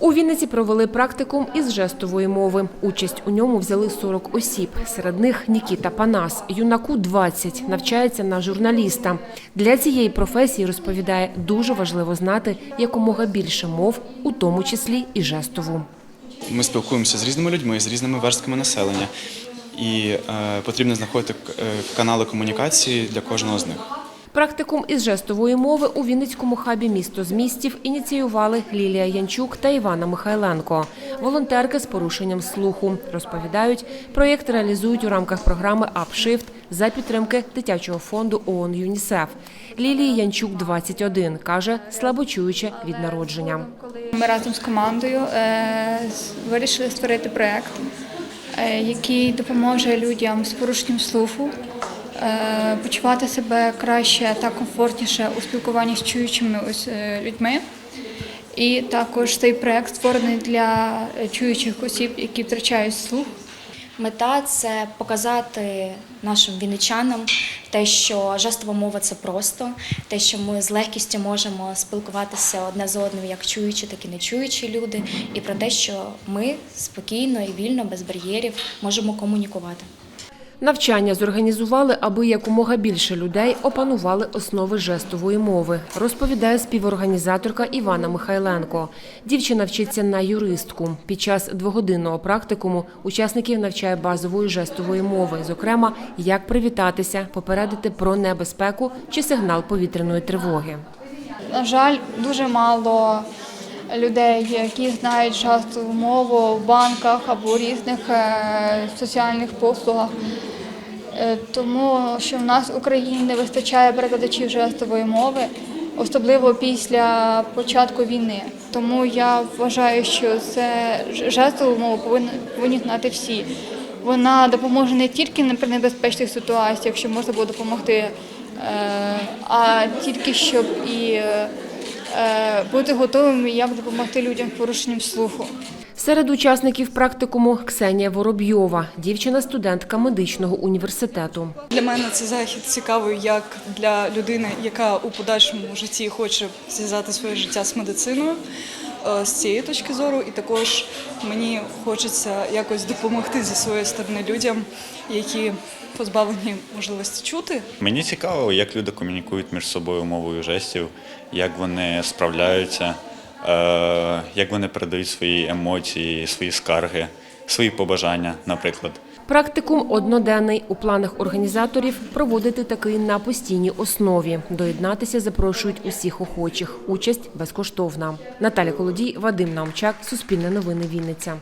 У Вінниці провели практикум із жестової мови. Участь у ньому взяли 40 осіб. Серед них Нікіта Панас. Юнаку 20, навчається на журналіста. Для цієї професії, розповідає, дуже важливо знати якомога більше мов, у тому числі і жестову. Ми спілкуємося з різними людьми, з різними верстками населення, і е, потрібно знаходити е, канали комунікації для кожного з них. Практикум із жестової мови у Вінницькому хабі місто з містів ініціювали Лілія Янчук та Івана Михайленко. Волонтерки з порушенням слуху розповідають, проєкт реалізують у рамках програми «Апшифт» за підтримки дитячого фонду ООН ЮНІСЕФ. Лілії Янчук 21, каже, слабочуюча від народження. Ми разом з командою е, вирішили створити проєкт, е, який допоможе людям з порушенням слуху почувати себе краще та комфортніше у спілкуванні з чуючими ось, е, людьми. І також цей проєкт створений для е, чуючих осіб, які втрачають слух. Мета це показати нашим вінничанам те, що жестова мова це просто, те, що ми з легкістю можемо спілкуватися одне з одним, як чуючі, так і не чуючі люди, і про те, що ми спокійно і вільно, без бар'єрів можемо комунікувати. Навчання зорганізували, аби якомога більше людей опанували основи жестової мови, розповідає співорганізаторка Івана Михайленко. Дівчина вчиться на юристку. Під час двогодинного практикуму учасників навчає базової жестової мови, зокрема, як привітатися, попередити про небезпеку чи сигнал повітряної тривоги. На жаль, дуже мало людей, які знають жестову мову в банках або у різних е, соціальних послугах. Е, Тому що в нас в Україні не вистачає перекладачів жестової мови, особливо після початку війни. Тому я вважаю, що це жестову мову повинні, повинні знати всі. Вона допоможе не тільки при небезпечних ситуаціях, якщо можна було допомогти, е, а тільки щоб і бути готовими, як допомогти людям з порушенням слуху. Серед учасників практикуму Ксенія Воробйова, дівчина-студентка медичного університету. Для мене це захід цікавий як для людини, яка у подальшому житті хоче зв'язати своє життя з медициною е, з цієї точки зору, і також мені хочеться якось допомогти зі своєї сторони людям, які позбавлені можливості чути. Мені цікаво, як люди комунікують між собою мовою жестів, як вони справляються, е, як вони передають свої емоції, свої скарги, свої побажання, наприклад. Практикум одноденний. У планах організаторів проводити такий на постійній основі. Доєднатися запрошують усіх охочих. Участь безкоштовна. Наталя Колодій, Вадим Наумчак, Суспільне новини Вінниця.